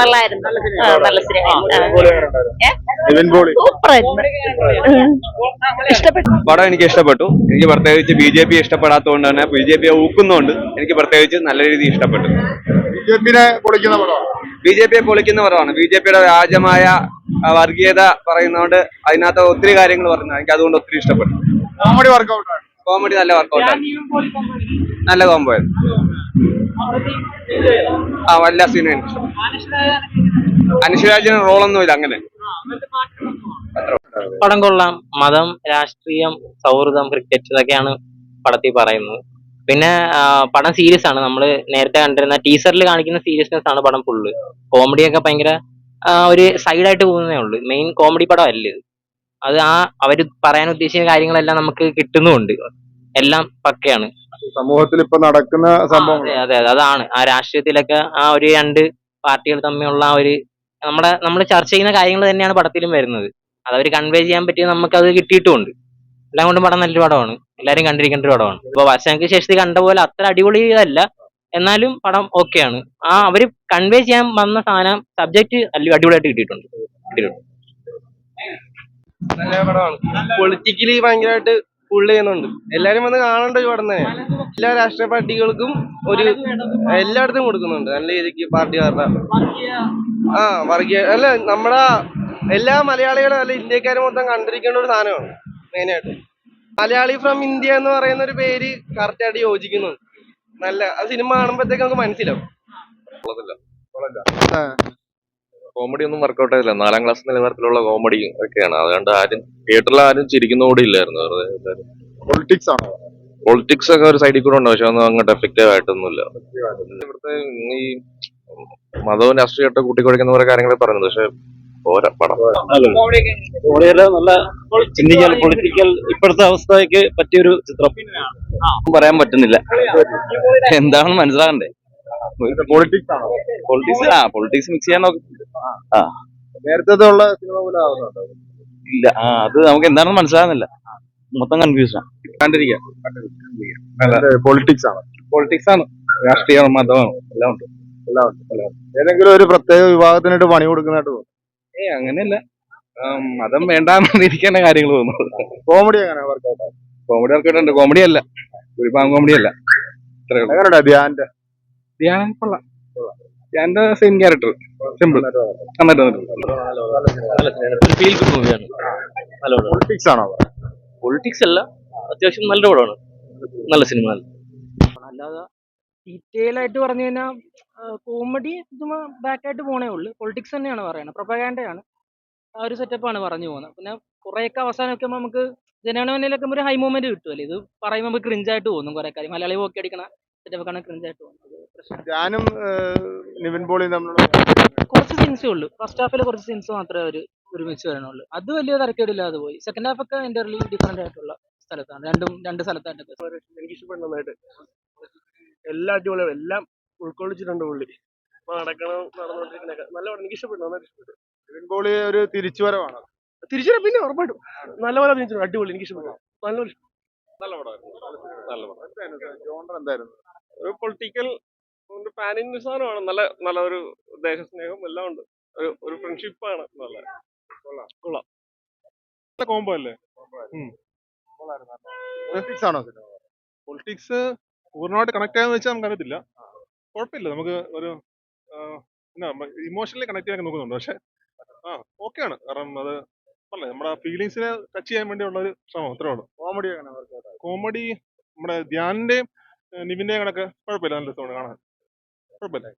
നല്ല പടം എനിക്ക് ഇഷ്ടപ്പെട്ടു. എനിക്ക് പ്രത്യേകിച്ച് ബി ജെ പി ഇഷ്ടപ്പെടാത്തതുകൊണ്ട് തന്നെ ബി ജെ പിയെ ഊക്കുന്നതുകൊണ്ട് എനിക്ക് പ്രത്യേകിച്ച് നല്ല രീതിയിൽ ഇഷ്ടപ്പെട്ടു. ബി ജെ പിയെ പൊളിക്കുന്ന പടമാണ്. ബി ജെ പിയുടെ വ്യാജമായ വർഗീയത പറയുന്നതുകൊണ്ട് അതിനകത്ത് ഒത്തിരി കാര്യങ്ങൾ പറഞ്ഞു എനിക്ക് അതുകൊണ്ട് ഒത്തിരി ഇഷ്ടപ്പെട്ടു. കോമഡി വർക്കൗട്ട് ആണ്. കോമഡി നല്ല വർക്കൗട്ട് നല്ല കോംബോ ആ എല്ലാ സീനും എനിക്ക് റോളൊന്നും ഇല്ല റോളൊന്നുമില്ല അങ്ങനെ പടം കൊള്ളാം മതം രാഷ്ട്രീയം സൗഹൃദം ക്രിക്കറ്റ് ഇതൊക്കെയാണ് പടത്തിൽ പറയുന്നത്. പിന്നെ പടം സീരിയസ് ആണ്. നമ്മൾ നേരത്തെ കണ്ടിരുന്ന ടീസറിൽ കാണിക്കുന്ന സീരിയസ്നെസ് ആണ് പടം ഫുള്ള് കോമഡിയൊക്കെ ഭയങ്കര ഒരു സൈഡായിട്ട് പോകുന്നേ ഉള്ളൂ. മെയിൻ കോമഡി പടം അല്ല ഇത്. അത് ആ അവർ പറയാൻ ഉദ്ദേശിക്കുന്ന കാര്യങ്ങളെല്ലാം നമുക്ക് കിട്ടുന്നുമുണ്ട്. എല്ലാം പക്കയാണ്. സമൂഹത്തിൽ ഇപ്പൊ നടക്കുന്ന സംഭവം അതെ അതെ അതെ അതാണ്. ആ രാഷ്ട്രീയത്തിലൊക്കെ ആ ഒരു രണ്ട് പാർട്ടികൾ തമ്മിലുള്ള ആ ഒരു നമ്മുടെ നമ്മൾ ചർച്ച ചെയ്യുന്ന കാര്യങ്ങൾ തന്നെയാണ് പടത്തിലും വരുന്നത്. അത് അവർ കൺവേ ചെയ്യാൻ പറ്റിയത് നമുക്ക് അത് കിട്ടിയിട്ടുമുണ്ട്. എല്ലാം കൊണ്ടും പടം നല്ലൊരു പടമാണ്. എല്ലാരും കണ്ടിരിക്കേണ്ട ഒരു പടമാണ്. ഇപ്പൊ വർഷങ്ങൾക്ക് ശേഷത്തിൽ കണ്ട പോലെ അത്ര അടിപൊളി ഇതല്ല എന്നാലും പടം ഓക്കെയാണ്. ആ അവർ കൺവേ ചെയ്യാൻ വന്ന സാധനം സബ്ജക്ട് അടിപൊളിയായിട്ട് കിട്ടിയിട്ടുണ്ട്. കിട്ടിയിട്ടുണ്ട്. നല്ല പടമാണ്. പൊളിറ്റിക്കലി ഭയങ്കരമായിട്ട് പുള്ളി ചെയ്യുന്നുണ്ട്. എല്ലാരും വന്ന് കാണേണ്ട ഒരു പടം എല്ലാ രാഷ്ട്രീയ പാർട്ടികൾക്കും ഒരു എല്ലായിടത്തും കൊടുക്കുന്നുണ്ട്. നല്ല രീതിക്ക് പാർട്ടിക്കാരുടെ. ആ വർഗീയ അല്ല നമ്മുടെ എല്ലാ മലയാളികളും അല്ല ഇന്ത്യക്കാരും മൊത്തം കണ്ടിരിക്കേണ്ട ഒരു സാധനമാണ് മെയിനായിട്ട് മലയാളി ഫ്രം ഇന്ത്യ എന്ന് പറയുന്ന ഒരു പേര് കറക്റ്റായിട്ട് യോജിക്കുന്നുണ്ട്. നല്ല ആ സിനിമ കാണുമ്പോഴത്തേക്ക് നമുക്ക് മനസ്സിലാവും. കോമഡി ഒന്നും വർക്കൗട്ട് ആയില്ല നാലാം ക്ലാസ് നിലവാരത്തിലുള്ള കോമഡി ഒക്കെയാണ്. അതുകൊണ്ട് ആരും തിയേറ്ററിൽ ആരും ചിരിക്കുന്ന കൂടി ഇല്ലായിരുന്നു വെറുതെ പൊളിറ്റിക്സ് ആണോ? പൊളിറ്റിക്സ് ഒക്കെ ഒരു സൈഡിൽ കൂടെ ഉണ്ട്. പക്ഷെ ഒന്നും അങ്ങോട്ട് എഫക്റ്റീവ് ആയിട്ടൊന്നുമില്ല. ഇവിടുത്തെ ഈ മതവും രാഷ്ട്രീയമായിട്ട് കൂട്ടിക്കുഴയ്ക്കുന്ന കുറെ കാര്യങ്ങൾ പറയുന്നത് പക്ഷെ പോരാ പടം. നല്ല ചിന്തിക്കാൻ പൊളിറ്റിക്കൽ ഇപ്പോഴത്തെ അവസ്ഥയ്ക്ക് പറ്റിയൊരു ചിത്രം. പറയാൻ പറ്റുന്നില്ല. എന്താണെന്ന് മനസ്സിലാകണ്ടേ? പൊളിറ്റിക്സ് ആണോ? പൊളിറ്റിക്സ് ആ പൊളിറ്റിക്സ് മിക്സ് ചെയ്യാൻ നോക്കി. നേരത്തെ ഉള്ള സിനിമ പോലെ ആവുന്നുണ്ടോ? ഇല്ല. ആ അത് നമുക്ക് എന്താണെന്ന് മനസ്സിലാകുന്നില്ല മൊത്തം കൺഫ്യൂഷൻ കണ്ടിരിക്കാം. പൊളിറ്റിക്സ് ആണ്. പൊളിറ്റിക്സ് ആണ്. രാഷ്ട്രീയമാണ് മതമാണ്. എല്ലാം ഉണ്ട്. എല്ലാം ഉണ്ട്. എല്ലാം ഏതെങ്കിലും ഒരു പ്രത്യേക വിഭാഗത്തിനായിട്ട് പണി കൊടുക്കുന്നതായിട്ട് തോന്നുന്നു. ഏ അങ്ങനെയല്ല. മതം വേണ്ടാന്നിരിക്കേണ്ട കാര്യങ്ങൾ തോന്നുന്നു. കോമഡി അങ്ങനെ work out comedy work out ഉണ്ട് കോമഡി അല്ല ഒരുപാട് കോമഡി അല്ല എങ്ങനെയുണ്ട് ധ്യാന്റെ ധ്യാൻ കൊള്ളാം. ധ്യാന്റെ സെയിം ക്യാരക്ടർ സിമ്പിൾ നന്നായിട്ട് വന്നിട്ടുണ്ട്. ഫീൽ ഗുഡ് മൂവിയാണ് പൊളിറ്റിക്സ് ആണോ? പൊളിറ്റിക്സ് അല്ല. അത്യാവശ്യം നല്ല പടമാണ്. നല്ല സിനിമ അല്ലാതെ ഡീറ്റെയിൽ ആയിട്ട് പറഞ്ഞു കഴിഞ്ഞാൽ കോമഡി ചുമ്മാ ബാക്ക് ആയിട്ട് പോണേ ഉള്ളൂ. പൊളിറ്റിക്സ് തന്നെയാണ് പറയുന്നത്. പ്രൊപ്പഗാൻഡയാണ് ആ ഒരു സെറ്റപ്പാണ് പറഞ്ഞു പോകുന്നത്. പിന്നെ കുറേയൊക്കെ അവസാനമൊക്കെ നമുക്ക് ജനഗണമനയിലൊക്കെ ഒരു ഹൈ മൂവ്മെന്റ് കിട്ടുമല്ലോ ഇത് പറയുമ്പോൾ നമുക്ക് ക്രിഞ്ചായിട്ട് തോന്നും കുറേ കാര്യം. മലയാളി പോക്കി അടിക്കണ ക്രിഞ്ചായിട്ട് നിവിൻ പോളിയും തമ്മിലുള്ള കുറച്ച് സീൻസേ ഉള്ളൂ. ഫസ്റ്റ് ഹാഫിൽ കുറച്ച് സീൻസ് മാത്രമേ ഒരു ഒരുമിച്ച് വരണുള്ളൂ. അത് വലിയ തരക്കേടില്ലാതെ പോയി. സെക്കൻഡ് ഹാഫ് ഒക്കെ ഇന്റർലി ഡിഫറെന്റ് ആയിട്ടുള്ള സ്ഥലത്താണ്. രണ്ടും രണ്ട് സ്ഥലത്തായിട്ടൊക്കെ എനിക്ക് ഇഷ്ടപ്പെട്ടു നന്നായിട്ട്. എല്ലാ അടിപൊളിയാണ് എല്ലാം ഉൾക്കൊള്ളിച്ചിട്ടുണ്ട് പുള്ളി. നടക്കണം നടന്നുകൊണ്ടിരിക്കണൊക്കെ നല്ല പടം എനിക്ക് ഇഷ്ടപ്പെട്ടു. നന്നായിട്ട് ഇഷ്ടപ്പെട്ടു. നിവിൻ പോളി ഒരു തിരിച്ചുവരവാണ്. തിരിച്ചു പിന്നെ ഉറപ്പായിട്ടും. നല്ലപോലെ തിരിച്ചു അടിപൊളി. എനിക്ക് ഇഷ്ടപ്പെട്ടു. നല്ലപോലെ നല്ല പടമായിരുന്നു നല്ല പടം ജോണ്ടർ എന്തായിരുന്നു? ഒരു പൊളിറ്റിക്കൽ സാധനമാണ് നല്ല നല്ല ഒരു ദേശസ്നേഹം എല്ലാം ഉണ്ട്. ഒരു ഒരു ഫ്രണ്ട്ഷിപ്പാണ് നല്ല. കോംബോ അല്ലേ? പൊളിറ്റിക്സ് ആണോ പൊളിറ്റിക്സ് പൂർണമായിട്ട് കണക്ട് ആയെന്ന് വെച്ചാൽ നമുക്ക് അറിയത്തില്ല കുഴപ്പമില്ല. നമുക്ക് ഒരു ഇമോഷണലി കണക്ട് ചെയ്യാൻ നോക്കുന്നുണ്ട്. പക്ഷെ ആ ആണ്. കാരണം അത് അല്ലേ? നമ്മുടെ ഫീലിങ്സിനെ ടച്ച് ചെയ്യാൻ വേണ്ടിയുള്ള ഒരു ശ്രമം അത്രേ ഉള്ളൂ. കോമഡി കോമഡി നമ്മുടെ ധ്യാനിന്റെയും നിവിന്റെയും കണക്ക് കുഴപ്പമില്ല. നല്ല രസമാണ് കാണാൻ. കുഴപ്പമില്ല.